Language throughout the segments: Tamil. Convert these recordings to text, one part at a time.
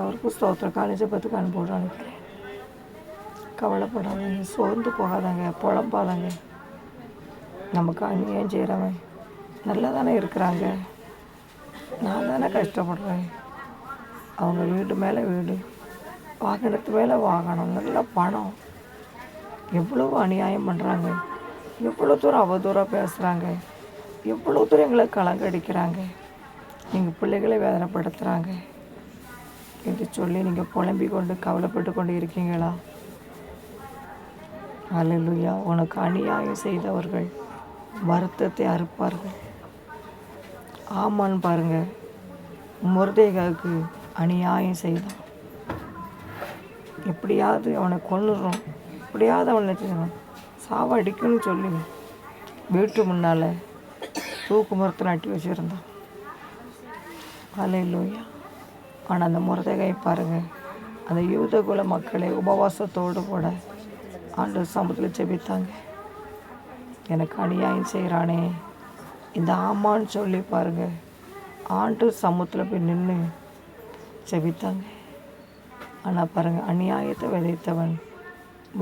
அவருக்கும் ஸ்தோத்திரம். காலேஜை பார்த்து கண் போட கவலைப்படாதீங்க. சோர்ந்து போகாதாங்க. புலம்பாதாங்க. நமக்கு அநியாயம் செய்கிறவன் நல்லா தானே இருக்கிறாங்க. நான் தானே கஷ்டப்படுறேன். அவங்க வீடு மேலே வீடு. வாகனத்து மேலே வாகனம் நல்ல பணம். எவ்வளோ அநியாயம் பண்ணுறாங்க எவ்வளோ தூரம் அவதூறாக பேசுகிறாங்க எவ்வளோ தூரம் எங்களை கலங்கடிக்கிறாங்க. எங்கள் பிள்ளைகளை வேதனைப்படுத்துகிறாங்க என்று சொல்லி நீங்கள் புலம்பிக் கொண்டு கவலைப்பட்டு கொண்டு இருக்கீங்களா? அலலுயா உனக்கு அநியாயம் செய்தவர்கள் வருத்தத்தை அறுப்பார்கள். ஆமான்னு பாருங்க. முருதேகாவுக்கு அநியாயம் செய்தான். எப்படியாவது அவனை கொன்னுடுறோம் எப்படியாவது அவனை நினச்சிக்கணும். சாவடிக்கணும்னு சொல்லி வீட்டு முன்னால் தூக்கு மரத்தை நட்டி வச்சுருந்தான். அலையிலோயா ஆனால் அந்த முருதகை பாருங்கள் அந்த யூதகுல மக்களை உபவாசத்தோடு கூட ஆண்டு சமூகத்தில் ஜெபித்தாங்க. எனக்கு அநியாயம் செய்கிறானே இந்த ஆமான்னு சொல்லி பாருங்கள் ஆண்டு சமூகத்தில் போய் நின்று ஜெபித்தாங்க. ஆனால் பாருங்கள் அநியாயத்தை விதைத்தவன்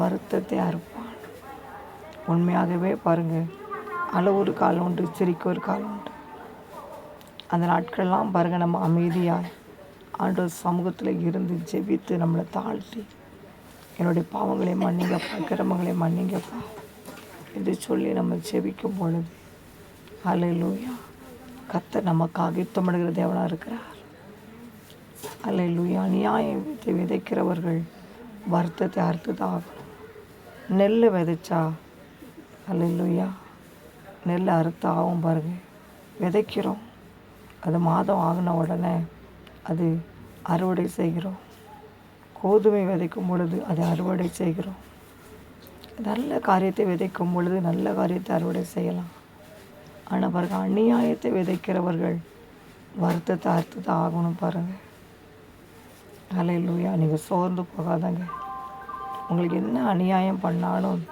வருத்தத்தை அறுப்பான். உண்மையாகவே பாருங்கள் அளவு ஒரு காலம் உண்டு சிரிக்க ஒரு காலம் உண்டு. அந்த நாட்கள்லாம் பாருங்கள் நம்ம அமைதியாக ஆண்டவர் சமூகத்தில் இருந்து ஜெபித்து நம்மளை தாழ்த்தி. என்னுடைய பாவங்களை மன்னிங்கப்பா கிரமங்களை மன்னிங்கப்பா என்று சொல்லி நம்ம ஜெபிக்கும் பொழுது அலையிலூயா கத்த நமக்காக யுத்தமிடுகிற தேவனாக இருக்கிறார். அலையிலூயா அநியாயத்தை விதைக்கிறவர்கள் வருத்தத்தை அறுத்து தான் நெல் விதைச்சா அலையிலூயா நெல் அறுத்து ஆகும் பாருங்க விதைக்கிறோம். அது மாதம் ஆகின உடனே அது அறுவடை செய்கிறோம். கோதுமை விதைக்கும் பொழுது அது அறுவடை செய்கிறோம். நல்ல காரியத்தை விதைக்கும் பொழுது நல்ல காரியத்தை அறுவடை செய்யலாம். ஆனால் பாருங்கள் அநியாயத்தை விதைக்கிறவர்கள் வருத்தத்தை அறுத்து தான் ஆகணும் பாருங்கள் அலையிலூயா நீங்கள் சோர்ந்து போகாதங்க. உங்களுக்கு என்ன அநியாயம் பண்ணாலும்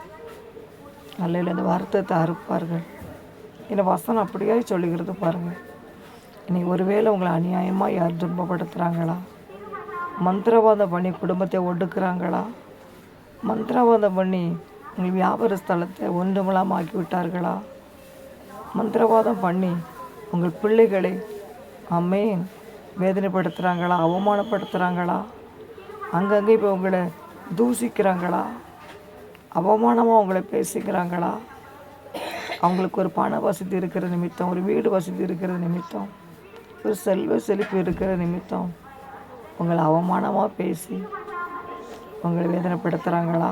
அல்லையில் அந்த வருத்தத்தை அறுப்பார்கள். என்னை வசனம் அப்படியே சொல்லுகிறது பாருங்கள் இன்னைக்கு ஒருவேளை உங்களை அநியாயமாக யார் துன்பப்படுத்துகிறாங்களா மந்திரவாதம் பண்ணி குடும்பத்தை ஒடுக்குறாங்களா? மந்திரவாதம் பண்ணி உங்கள் வியாபார ஸ்தலத்தை ஒன்றுமலாம் ஆக்கி விட்டார்களா மந்திரவாதம் பண்ணி உங்கள் பிள்ளைகளை அம்மே வேதனைப்படுத்துகிறாங்களா அவமானப்படுத்துகிறாங்களா அங்கங்கே இப்போ உங்களை தூசிக்கிறாங்களா அவமானமாக உங்களை பேசிக்கிறாங்களா அவங்களுக்கு ஒரு பண வசதி இருக்கிற நிமித்தம் ஒரு வீடு வசதி இருக்கிற நிமித்தம் ஒரு செல்வ செழிப்பு இருக்கிற நிமித்தம் உங்களை அவமானமாக பேசி உங்களை வேதனைப்படுத்துகிறாங்களா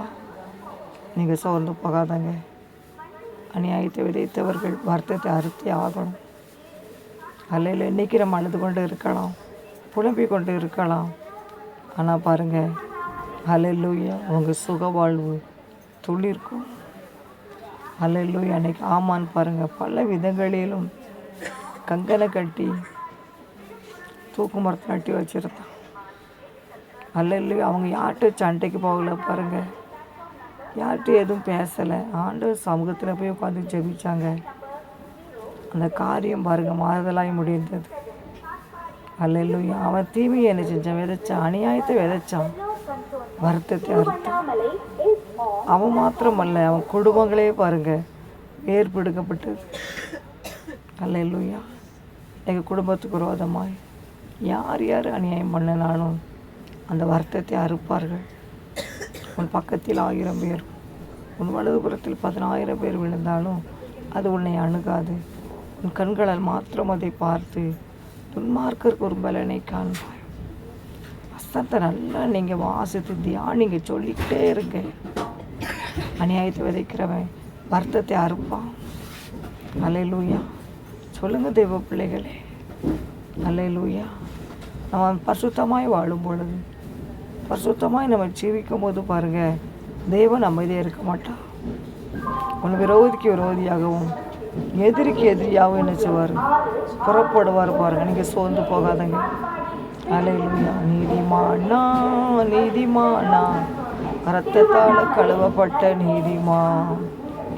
நீங்கள் சோர்ந்து போகாதங்க. அநியாயத்தை விதைத்தவர்கள் வருத்தத்தை அறுத்தி ஆகணும். அல்லையில் இன்றைக்கி நம்ம அழுது கொண்டு இருக்கலாம். புலம்பிக் கொண்டு இருக்கலாம். ஆனால் பாருங்கள் அலையிலூயா உங்கள் சுக வாழ்வு துளிர்க்கும் அலையிலூயா அன்னைக்கு ஆமான்னு பாருங்கள் பல விதங்களிலும் கங்கனை கட்டி தூக்கு மரத்தை நட்டி வச்சுருந்தான். அல்லையிலூயா அவங்க யார்கிட்ட சண்டைக்கு போகல பாருங்கள் யார்கிட்டையும் எதுவும் பேசலை. ஆண்டவர் சமூகத்தில் போய் உட்காந்து ஜெபிச்சாங்க. அந்த காரியம் பாருங்க மாறுதலாகி முடிந்தது. அல்லையிலூயா அவன் தீமையை என்ன செஞ்சான்? விதைச்சான். அநியாயத்தை விதைச்சான். வருத்தத்தை அறுத்தான். அவன் மாத்திரமல்ல அவன் குடும்பங்களே பாருங்க வேர்பெடுக்கப்பட்டது. அல்ல இல்லையா எங்கள் குடும்பத்துக்கு விரோதமாய். யார் யார் அநியாயம் பண்ணினாலும் அந்த வருத்தத்தை அறுப்பார்கள். உன் பக்கத்தில் ஆயிரம் பேர் உன் வலதுபுறத்தில் பதினாயிரம் பேர் விழுந்தாலும் அது உன்னை அணுகாது. உன் கண்களால் மாத்திரம் அதை பார்த்து துன்மார்க்கருக்கு ஒரு பலனை காண்பாய். வசனத்தை நல்லா நீங்கள் வாசித்து தியானிங்க சொல்லிக்கிட்டே இருங்க. அநியாயத்தை விதைக்கிறவன் வருத்தத்தை அறுப்பான். அலையிலூயா சொல்லுங்கள் தெய்வ பிள்ளைகளே. அலையிலூயா நம்ம பரிசுத்தமாய் வாழும் பொழுது பரிசுத்தமாய் நம்ம ஜீவிக்கும் போது பாருங்கள் தேவன் அமைதியாக இருக்க மாட்டான் உன் விரோதிக்கு விரோதியாகவும் எதிரிக்கு எதிரியாகவும் என்ன செய்வார்? புறப்படுவார் பாருங்க. நீங்கள் சோர்ந்து போகாதங்க. அலையிலுயா நீதிமானா நீதிமானா ரத்தத்தால் கழுவப்பட்ட நீதிமா.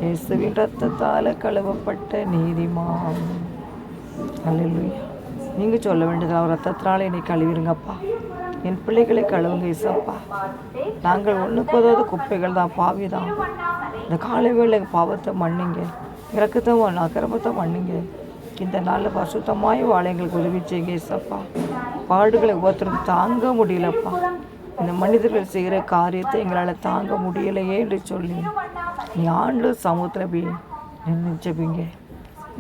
இயேசுவின் ரத்தத்தால் கழுவப்பட்ட நீதிமா. அல்லேலூயா நீங்கள் சொல்ல வேண்டியது அவர் ரத்தத்தினால என்னை கழுவிருங்கப்பா என் பிள்ளைகளை கழுவுங்க இசப்பா நாங்கள் ஒன்றுக்கு உதவாத குப்பைகள் தான் பாவி தான். இந்த காலை வேலை பாவத்தை மன்னிங்க. இறக்கத்தை அக்கிரமத்தை மன்னிங்க. இந்த நாளில் பசுத்தமாய் வாழ எங்களுக்கு உதவி செய்யுங்க இசப்பா பாடுகளை ஒவ்வொருத்தரும் தாங்க முடியலப்பா. இந்த மனிதர்கள் செய்கிற காரியத்தை எங்களால் தாங்க முடியலையே என்று சொல்லி நீ ஆண்டு சமூகத்தில் போய் நின்று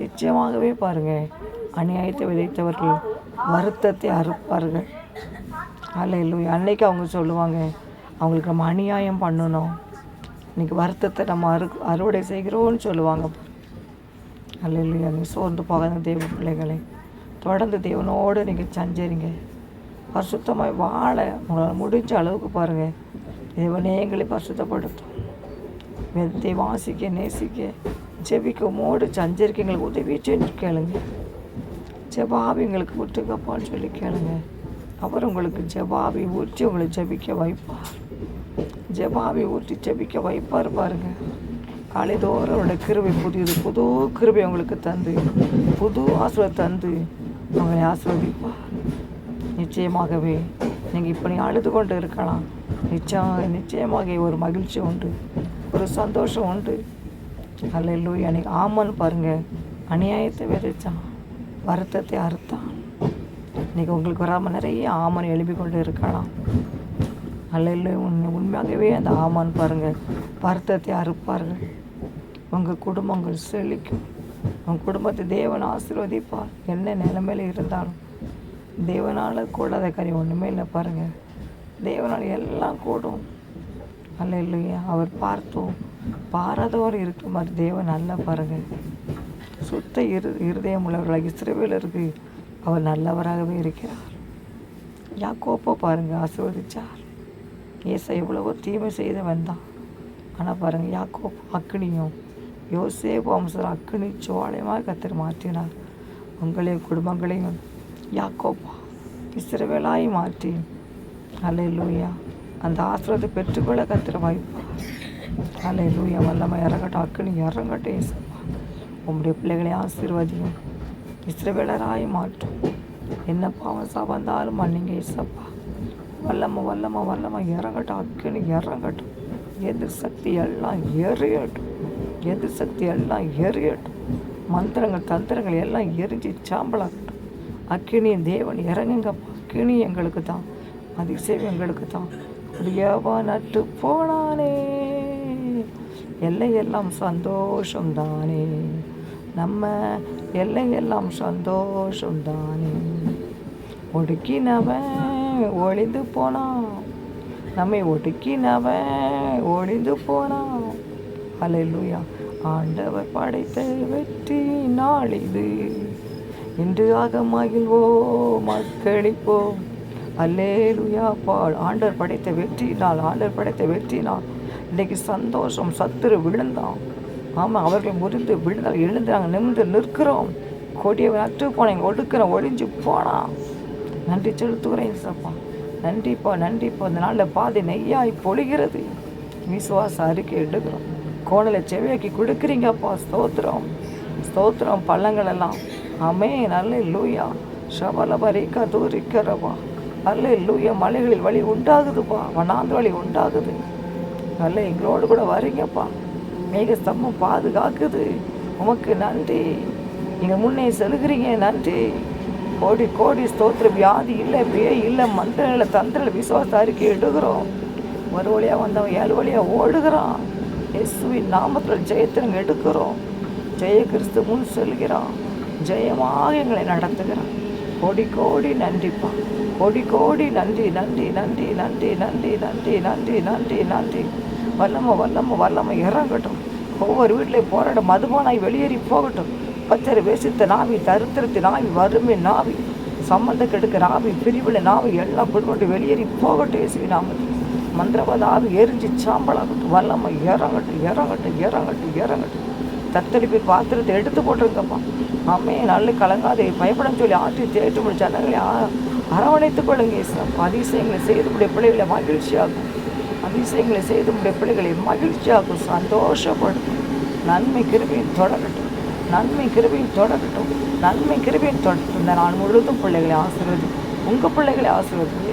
நிச்சயமாகவே பாருங்கள் அநியாயத்தை விதைத்தவர்கள் வருத்தத்தை அறுப்பார்கள். அல்ல அன்னைக்கு அவங்க சொல்லுவாங்க அவங்களுக்கு நம்ம அநியாயம் பண்ணணும். இன்றைக்கி வருத்தத்தை நம்ம அறு அறுவடை செய்கிறோம்னு சொல்லுவாங்க. அல்ல இல்லையா நீங்கள் சோர்ந்து போகாத தெய்வ பிள்ளைகளை தொடர்ந்து தேவனோடு நீங்கள் சஞ்சரிங்க. பரிசுத்தமாக வாழ உங்களால் முடிஞ்ச அளவுக்கு பாருங்கள் தேவனே எங்களை பரிசுத்தப்படுத்தும். வேதத்தை வாசிக்க நேசிக்க ஜெபிக்க மோடு சஞ்சரிக்க எங்களுக்கு உதவி செஞ்சு கேளுங்க. ஜெபாவி எங்களுக்கு விட்டுக்கப்பான்னு சொல்லி கேளுங்க. அவர் உங்களுக்கு ஜெபாவி ஊற்றி உங்களை ஜெபிக்க வைப்பார். ஜெபாவி ஊற்றி ஜபிக்க வைப்பார் பாருங்க. காலைதோறும் அவருடைய கிருபை புதியது. புது கிருபை உங்களுக்கு தந்து புது ஆசிரியர் தந்து உங்களை ஆசிர்வதிப்பார். நிச்சயமாகவே நீங்கள் இப்போ நீ அழுது கொண்டு இருக்கலாம். நிச்சயம் நிச்சயமாக ஒரு மகிழ்ச்சி உண்டு ஒரு சந்தோஷம் உண்டு. அல்ல இல்லையா அன்னைக்கு ஆமான்னு பாருங்கள் அநியாயத்தை விதைச்சான். வருத்தத்தை அறுத்தான். இன்னைக்கு உங்களுக்கு வராமல் நிறைய ஆமன் எழுப்பி கொண்டு இருக்கலாம். அல்ல இல்லை உண்மை உண்மையாகவே அந்த ஆமான் பாருங்கள் வருத்தத்தை அறுப்பார்கள். உங்கள் குடும்பங்கள் செழிக்கும். உங்கள் குடும்பத்தை தேவன் ஆசீர்வதிப்பார். என்ன நிலைமையில இருந்தாலும். தேவனால் கூடாத காரியம் ஒன்றுமே இல்லை பாருங்கள் தேவனால் எல்லாம் கூடும். அல்ல இல்லையா அவர் பார்த்தோம் பாராதவர் இருக்கிற மாதிரி தேவன் நல்லா பாருங்கள் சுத்த இரு இருதயம் உள்ளவர்களாக இஸ்ரவேலருக்கு அவர் நல்லவராகவே இருக்கிறார். யா கோப்போ பாருங்கள் ஆசீர்வதிச்சார். ஏசை எவ்வளவோ தீமை செய்தவன் தான் ஆனால் பாருங்கள் யாக்கோப் அக்னியும் யோசே வம்சம் அக்னி சோழையமாக கத்தர் மாற்றினார். உங்களையும் குடும்பங்களையும் யாக்கோப்பா இஸ்ரவேலாய் மாற்றி. அலை லூயா அந்த ஆசிரியத்தை பெற்றுக்கொள்ள கத்திர வாய்ப்பா அலை லூயா வல்லமை இறங்கட்டும் அக்னி இறங்கட்டும் ஏசப்பா உங்களுடைய பிள்ளைகளை ஆசீர்வதியும். இஸ்ரவேலராய் மாற்றும் என்ன பாவம் வந்தாலும் மன்னிங்க இசப்பா வல்லம வல்லம வல்லம. இறங்கட்டும் அக்கினி இறங்கட்டும். எதிர் சக்தி எல்லாம் எறியட்டும் எதிர் சக்தி எல்லாம் எறியட்டும் மந்திரங்கள் தந்திரங்கள் எல்லாம் எரிஞ்சு சாம்பலாகட்டும். அக்கினி தேவன் இறங்குங்கப்பா. அக்கினி எங்களுக்கு தான். அதிசயம் எங்களுக்கு தான். அப்படியாவா நட்டு போனானே. எல்லையெல்லாம் சந்தோஷம்தானே நம்ம எல்லையெல்லாம் சந்தோஷம்தானே. ஒடுக்கினவன் ஒளிந்து போனான். நம்மை ஒடுக்கினவன் ஒளிந்து போனான். அலையிலுயா ஆண்டவர் படைத்த வெற்றி நாள் இது. இன்று ஆக மகிழ்வோ மக்களிப்போம் அல்லேலுயா பால் ஆண்டவர் படைத்த வெற்றி நாள் ஆண்டவர் படைத்த வெற்றி நாள். இன்னைக்கு சந்தோஷம் சத்துரு விழுந்தான். ஆமாம் அவர்கள் முறிந்து விழுந்தால் எழுந்து நாங்கள் நிமிர்ந்து நிற்கிறோம். கொடியை நட்டு போனேன் ஒடுக்கிறோம் ஒழிஞ்சு போனா. நன்றி செலுத்துகிறேன் சப்பா நன்றிப்பா நன்றிப்பா. இந்த நாளில் பாதி நெய்யாய் பொழிகிறது. விசுவாச அறிக்கை எடுக்கிறோம். கோணலை செவியாக்கி கொடுக்குறீங்கப்பா ஸ்தோத்திரம். ஸ்தோத்திரம் பள்ளங்கள் எல்லாம். அமே நல்ல லூயா ஷபலபரிக்கா தூரிக்கிறப்பா நல்ல லூயா மலைகளில் வழி உண்டாகுதுப்பா. வண்ணாந்து வழி உண்டாகுது. நல்ல எங்களோடு கூட வரீங்கப்பா. மேகஸ்தம்பம் பாதுகாக்குது. உமக்கு நன்றி. நீங்கள் முன்னே செலுகிறீங்க நன்றி. கோடி கோடி ஸ்தோத்திர வியாதி இல்லை பேய் இல்லை மந்திரங்களை இல்லை விசுவாச அறிக்கை எடுக்கிறோம். ஒரு வழியாக வந்தவன் ஏழு வழியாக ஓடுகிறான். எஸ்வின் நாமத்தில் ஜெயத்தை எடுக்கிறோம். ஜெய கிறிஸ்து முன் செல்கிறான். ஜெயமாக எங்களை நடத்துகிறான். கோடி கோடி நன்றிப்பா. கோடி கோடி நன்றி நன்றி நன்றி நன்றி நன்றி நன்றி நன்றி நன்றி நன்றி. வல்லம வல்லம வல்லம இறங்கட்டும். ஒவ்வொரு வீட்டிலையும் போராட மதுபானாய் வெளியேறி போகட்டும். பச்சரை வேசித்த நாவி தரித்திரத்தின் நாவி வறுமை நாவி சம்மந்த கெடுக்க நாவி பிரிவில் நாவி எல்லாம் பிடிபட்டு வெளியேறி போகட்டும் இயேசுவி நாமத்தில். மந்திரவாத ஆவி எரிஞ்சு சாம்பலாகட்டும் வல்லம இறங்கட்டும் இறங்கட்டும் இறங்கட்டும் இறங்கட்டும் தத்தளிப்பு பாத்திரத்தை எடுத்து போட்டிருக்கப்பா அம்மே நல்ல கலங்காதே பயப்படம் சொல்லி ஆற்றி தேற்று முடிச்ச ஜனங்களை அரவணைத்துக் கொள்ளுங்க அதிசயங்களை செய்து முடிய பிள்ளைகளை மகிழ்ச்சியாகும். அபிஷேகங்களை செய்து உடைய பிள்ளைகளை மகிழ்ச்சியாகும் சந்தோஷப்படுத்தும் நன்மை கிருபையும் தொடரட்டும். நன்மை கிருபையும் தொடரட்டும். நன்மை கிருபையும் தொடரட்டும். இந்த நாள் முழுவதும் பிள்ளைகளை ஆசீர்வதி உங்கள் பிள்ளைகளை ஆசீர்வதிங்க